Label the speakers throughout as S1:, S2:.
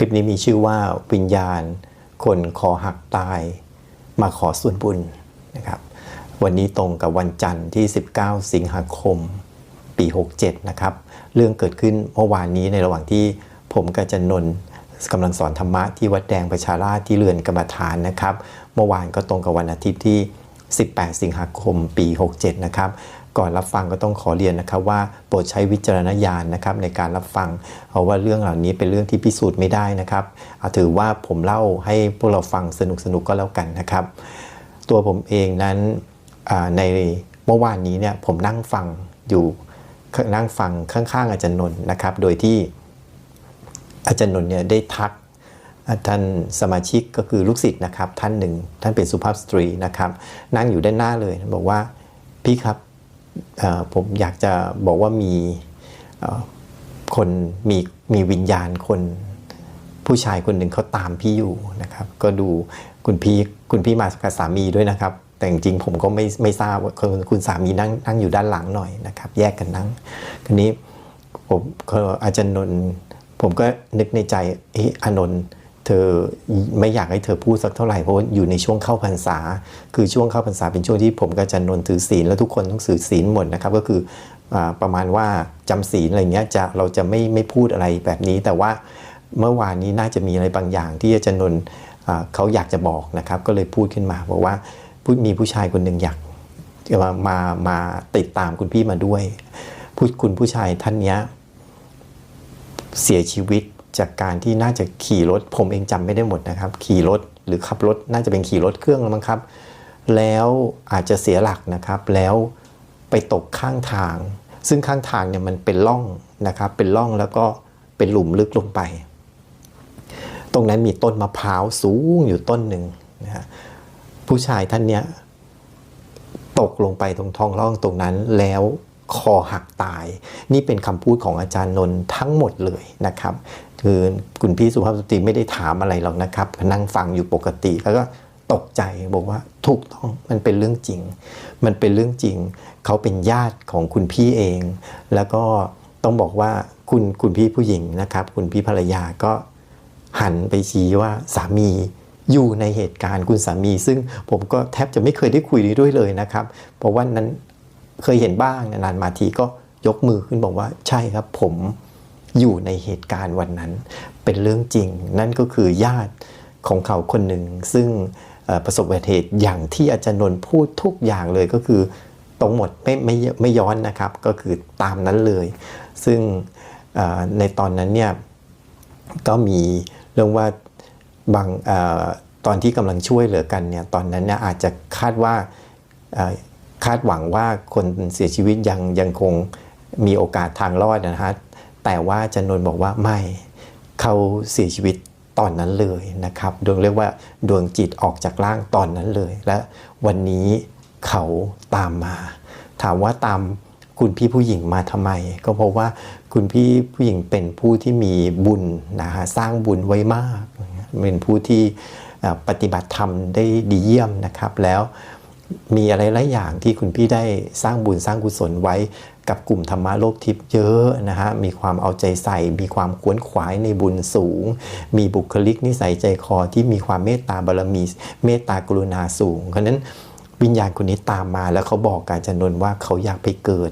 S1: คลิปนี้มีชื่อว่าวิญญาณ คนคอหักตาย มาขอส่วนบุญนะครับวันนี้ตรงกับวันจันทร์ที่ 19 สิงหาคม ปี 67 นะครับ เรื่องเกิดขึ้นเมื่อวานนี้ในระหว่างที่ผมกับจันนนกำลังสอนธรรมะที่วัดแดงประชาราชที่เรือนกรรมฐานนะครับ เมื่อวานก็ตรงกับวันอาทิตย์ที่ 18 สิงหาคม ปี 67 นะครับ ก่อนรับฟังก็ต้องขอเรียนนะครับว่าโปรดใช้วิจารณญาณนะครับในการรับฟัง เพราะว่าเรื่องเหล่านี้เป็นเรื่องที่พิสูจน์ไม่ได้นะครับเอาถือว่าผมเล่าให้พวกเราฟังสนุกๆก็แล้วกันนะครับ ตัวผมเองนั้นในเมื่อวานนี้เนี่ยผมนั่งฟังอยู่นั่งฟังข้างๆอาจารย์นนท์นะครับ โดยที่อาจารย์นนท์เนี่ยได้ทักท่านสมาชิกก็คือลูกศิษย์นะครับ ท่านหนึ่งท่านเป็นสุภาพสตรีนะครับ นั่งอยู่ด้านหน้าเลยบอกว่าพี่ครับ ผมอยากจะบอกว่ามีคนมีมีวิญญาณคนผู้ชายคนหนึ่งเขาตามพี่อยู่นะครับ ก็ดูคุณพี่คุณพี่มากับสามีด้วยนะครับ แต่จริงผมก็ไม่ไม่ทราบว่าคุณสามีนั่งนั่งอยู่ด้านหลังหน่อยนะครับ แยกกันนั่งทีนี้ผมอาจารย์นนท์ผมก็นึกในใจเอออนนท์ เธอไม่อยากให้เธอพูดสักเท่าไหร่เพราะอยู่ในช่วงเข้าพรรษา คือช่วงเข้าพรรษาเป็นช่วงที่ผมกับจารย์นนท์ถือศีลแล้วทุกคนต้องถือศีลหมดนะครับก็คืออประมาณว่าจำศีลอะไรเงี้ยจะเราจะไม่ไม่พูดอะไรแบบนี้ แต่ว่าเมื่อวานนี้น่าจะมีอะไรบางอย่างที่อาจารย์นนท์เขาอยากจะบอกนะครับ ก็เลยพูดขึ้นมาบอกว่ามีผู้ชายคนหนึ่งอยากมามามาติดตามคุณพี่มาด้วยผู้คุณผู้ชายท่านเนี้ยเสียชีวิต จากการที่น่าจะขี่รถ ผมเองจำไม่ได้หมดนะครับ ขี่รถหรือขับรถน่าจะเป็นขี่รถเครื่องแล้วมั้งครับ แล้วอาจจะเสียหลักนะครับ แล้วไปตกข้างทาง ซึ่งข้างทางเนี่ยมันเป็นร่องนะครับ เป็นร่องแล้วก็เป็นหลุมลึกลงไป ตรงนั้นมีต้นมะพร้าวสูงอยู่ต้นหนึ่งนะฮะผู้ชายท่านเนี้ยตกลงไปตรงท้องร่องตรงนั้นแล้ว คอหักตาย นี่เป็นคำพูดของอาจารย์นนท์ทั้งหมดเลยนะครับ คือคุณพี่สุภาพสตรีไม่ได้ถามอะไรหรอกนะครับนั่งฟังอยู่ปกติแล้วก็ตกใจบอกว่าถูกต้องมันเป็นเรื่องจริง มันเป็นเรื่องจริง เขาเป็นญาติของคุณพี่เอง แล้วก็ต้องบอกว่าคุณคุณพี่ผู้หญิงนะครับ คุณพี่ภรรยาก็หันไปชี้ว่าสามีอยู่ในเหตุการณ์คุณสามี ซึ่งผมก็แทบจะไม่เคยได้คุยด้วยเลยนะครับ เพราะว่านั้น เคยเห็นบ้างนานมาทีก็ยกมือขึ้นบอกว่าใช่ครับผมอยู่ในเหตุการณ์วันนั้น เป็นเรื่องจริง นั่นก็คือญาติของเขาคนหนึ่ง ซึ่งประสบอุบัติเหตุอย่างที่อาจารย์นนท์พูดทุกอย่างเลยก็คือตรงหมดไม่ไม่ไม่ย้อนนะครับ ก็คือตามนั้นเลย ซึ่งในตอนนั้นเนี่ยก็มีเรื่องว่าบางอตอนที่กำลังช่วยเหลือกันเนี่ยตอนนั้นเนี่ยอาจจะคาดว่า คาดหวังว่าคนเสียชีวิตยังยังคงมีโอกาสทางรอดนะฮะแต่ว่าจันนนท์บอกว่าไม่เขาเสียชีวิตตอนนั้นเลยนะครับดวงเรียกว่าดวงจิตออกจากร่างตอนนั้นเลย และวันนี้เขาตามมา ถามว่าตามคุณพี่ผู้หญิงมาทำไม ก็เพราะว่าคุณพี่ผู้หญิงเป็นผู้ที่มีบุญนะฮะสร้างบุญไว้มาก เป็นผู้ที่ปฏิบัติธรรมได้ดีเยี่ยมนะครับแล้ว มีอะไรหลายอย่างที่คุณพี่ได้สร้างบุญสร้างกุศลไว้กับกลุ่มธรรมะโลกทิพย์เยอะนะฮะ มีความเอาใจใส่ มีความขวนขวายในบุญสูง มีบุคลิกนิสัยใจคอที่มีความเมตตาบารมี เมตตากรุณาสูง เพราะนั้นวิญญาณคนนี้ตามมาแล้วเขาบอกกาญจนนท์ว่าเขาอยากไปเกิด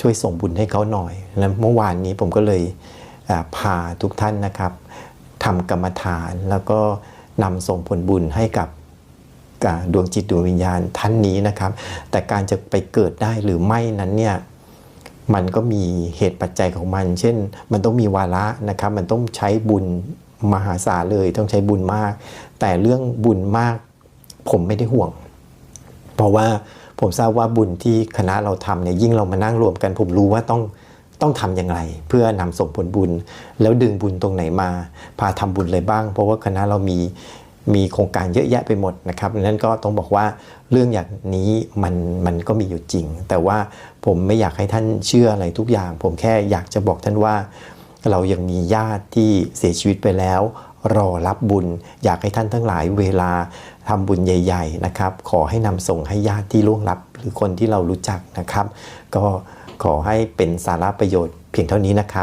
S1: ช่วยส่งบุญให้เขาหน่อยแล้วเมื่อวานนี้ผมก็เลยพาทุกท่านนะครับทำกรรมฐานแล้วก็นำส่งผลบุญให้กับ ดวงจิตดวงวิญญาณท่านนี้นะครับ แต่การจะไปเกิดได้หรือไม่นั้นเนี่ยมันก็มีเหตุปัจจัยของมัน เช่น มันต้องมีวาระนะครับ มันต้องใช้บุญมหาศาลเลยต้องใช้บุญมาก แต่เรื่องบุญมากผมไม่ได้ห่วง เพราะว่าผมทราบว่าบุญที่คณะเราทำเนี่ยยิ่งเรามานั่งรวมกัน ผมรู้ว่าต้องต้องทำอย่างไร เพื่อนำส่งผลบุญ แล้วดึงบุญตรงไหนมา พาทำบุญอะไรบ้าง เพราะว่าคณะเรามี มีโครงการเยอะแยะไปหมดนะครับดังนั้นก็ต้องบอกว่าเรื่องอย่างนี้มันมันก็มีอยู่จริง แต่ว่าผมไม่อยากให้ท่านเชื่ออะไรทุกอย่าง ผมแค่อยากจะบอกท่านว่า เรายังมีญาติที่เสียชีวิตไปแล้ว รอรับบุญ อยากให้ท่านทั้งหลายเวลาทำบุญใหญ่ ๆนะครับ ขอให้นำส่งให้ญาติที่ล่วงลับ หรือคนที่เรารู้จักนะครับ ก็ขอให้เป็นสาระประโยชน์เพียงเท่านี้นะครับ